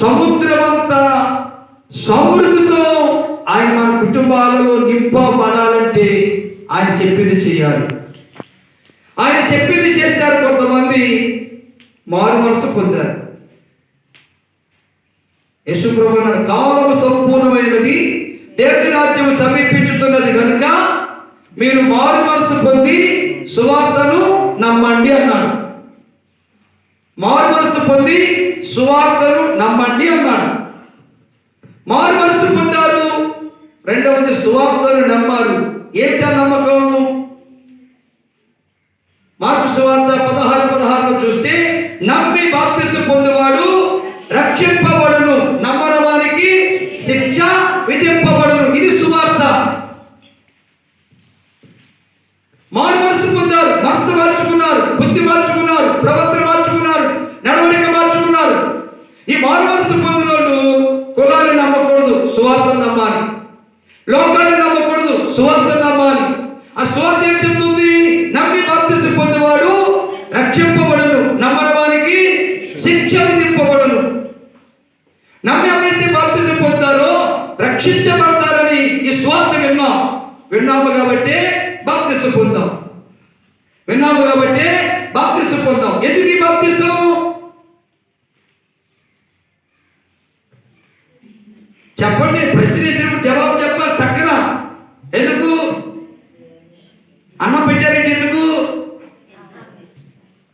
సముద్రమంతా సమృద్ధితో ఆయన మన కుటుంబాలలో నింపబడాలంటే ఆయన చెప్పింది చేయాలి. ఆయన చెప్పింది చేశారు కొంతమంది మారు మనసు పొందారు. యశుప్రభు అన్నాడు, కాలము సంపూర్ణమైనది దేవుని రాజ్యం సమీపించుతున్నది కనుక మీరు మారు మనసు పొంది సువార్తను నమ్మండి అన్నాడు. మారు మనసు పొంది సువార్తను నమ్మండి అన్నాడు. మారు మనసు పొందారు. రెండవది సువార్తను నమ్మారు. ఏంటా నమ్మకం? మార్పు సువార్త పదహారు పదహారులో చూస్తే నమ్మి బాప్తిసు పొందువాడు రక్షింపబడును. నమ్మని వారికి శిక్ష విధింపబడును. ఇది సువార్త. మారు మనసు పొందారు. మనసు మార్చుకున్నారు. బుద్ధి మార్చుకున్నారు. ప్రవర్తన మార్చుకున్నారు నడవడిక మార్చుకున్నారు ఈ మారు మనసు పొందిన వాళ్ళు కులాన్ని నమ్మకూడదు సువార్తను నమ్మాలి లోకాన్ని నమ్మకూడదు స్వార్థ నమ్మాలి. ఆ సువార్త ఏం చెప్తుంది? నమ్మి బాప్తిస్తు పొందేవాడు రక్షింపబడను నమ్మని వారికి శిక్ష విధింపబడను నమ్మి ఎవరైతే బాప్తిజం పొందుతారో రక్షించబడతారని ఈ స్వార్థ విన్నాం విన్నాము కాబట్టి బాప్తిసం పొందాం. విన్నాము కాబట్టి బాప్తిసం పొందాం. ఎందుకు ఈ బాప్తిసం చెప్పండి ప్రశ్న జవాబు చెప్పండి. ఎందుకు? అన్నం పెట్టారంటే ఎందుకు?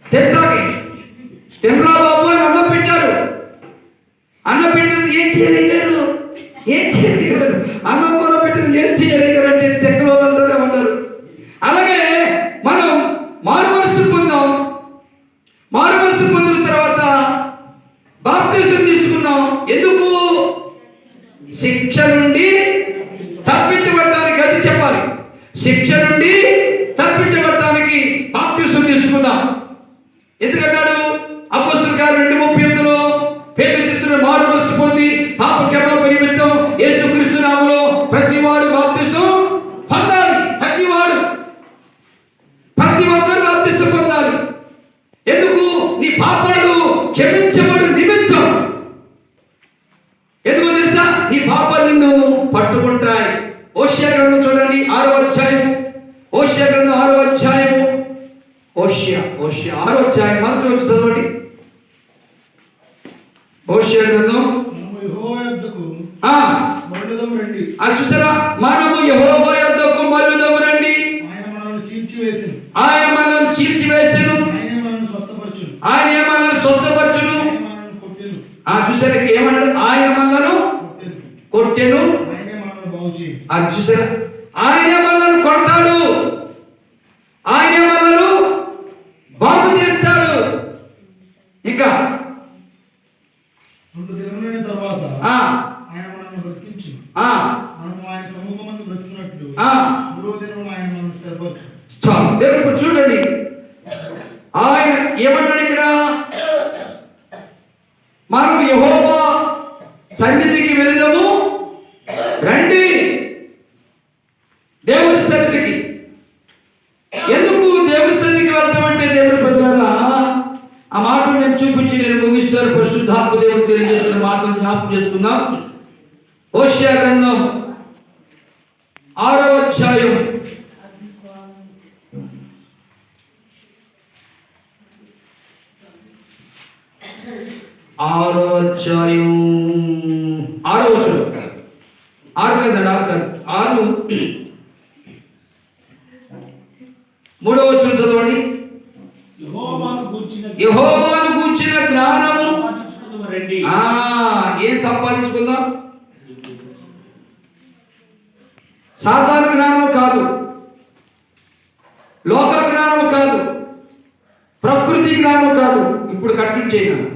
తింటాకి తినరా బాబు అని అన్నం పెట్టారు. అన్నం పెట్టినది ఏం చేయలేరు? ఏం చేయలేరు? అన్నం కూర పెట్టినది ఏం చేయలేరు అంటే తెక్కలో అంటారు ఉంటారు అలాగే మనం మారు మనసు పొందాం మారు మనసు పొందిన తర్వాత బాప్తీసం తీసుకున్నాం. ఎందుకు? శిక్షణ శిక్ష నుండి తప్పించబడటానికి బాప్తిసం తీసుకుందాం ఎందుకన్నాడు? అప్పస్తుల గారు రెండు ముప్పై ఎనిమిదిలో పేదలు చెప్తున్న మారు మనసు పొంది పాప క్షమాపణ నిమిత్తం యేసుక్రీస్తు నామములో ప్రతి వాడు బాప్తిసం పొందాలి. ప్రతి వాడు ప్రతి ఒక్కరు బాప్తిసం పొందాలి. ఎందుకు? నీ పాపాలు క్షమించబడు నిమిత్తం ఎందుకు తెలుసా నీ పాపాలు నిన్ను పట్టుకుంటాయి ఓష్య గ్రంథం చూడండి ఆరో అధ్యాయం ఓష్య గ్రంథం ఆరో అధ్యాయము ఓష్య ఓష్య ఆరో అధ్యాయం మొదటి వచ్చి చదవండి. ఓష్య గ్రంథం? అది చూసారా? మనము యెహోవా యొద్దకు మల్లుదము రండి. ఆయన మనల్ని చీల్చివేసిన. ఆయన మనల్ని స్వస్థపరచును. ఆ చూసారా ఏమన్నాడు? ఆయన మనలను కొట్టెను. అది చూసారా? ఆయన మనల్ని కొడతాడు. ఆయన ఇంకా రెండు దినములైన తర్వాత ఆ. ఆయన మనల్ని మూడో దేవుడు చూడండి? ఆయన ఏమన్నాడు ఇక్కడ మనం యహోవా సన్నిధికి వెళదాము. రండి. దేవుని సన్నిధికి. ఎందుకు దేవుని సన్నిధికి వెళ్తామంటే దేవుని ప్రజల ఆ మాటలు నేను చూపించి నేను ముగిస్తాను పరిశుద్ధాత్మ దేవుడు తెలియజేసిన మాటలు జ్ఞాపకం చేసుకుందాం ఓషియా గ్రంథం ఆరవ అధ్యాయం ఆరో అధ్యాయం ఆరో వచనం ఆరు కదండి ఆరు కాదు ఆరు మూడో వచనం చదవండి యెహోవాను గూర్చిన యహోవాను కూర్చిన జ్ఞానము. ఆ ఏం సంపాదించుకుందాం? సాధారణ జ్ఞానం కాదు. లోక జ్ఞానం కాదు. ప్రకృతి జ్ఞానం కాదు. ఇప్పుడు కంటిన్యూ చేయను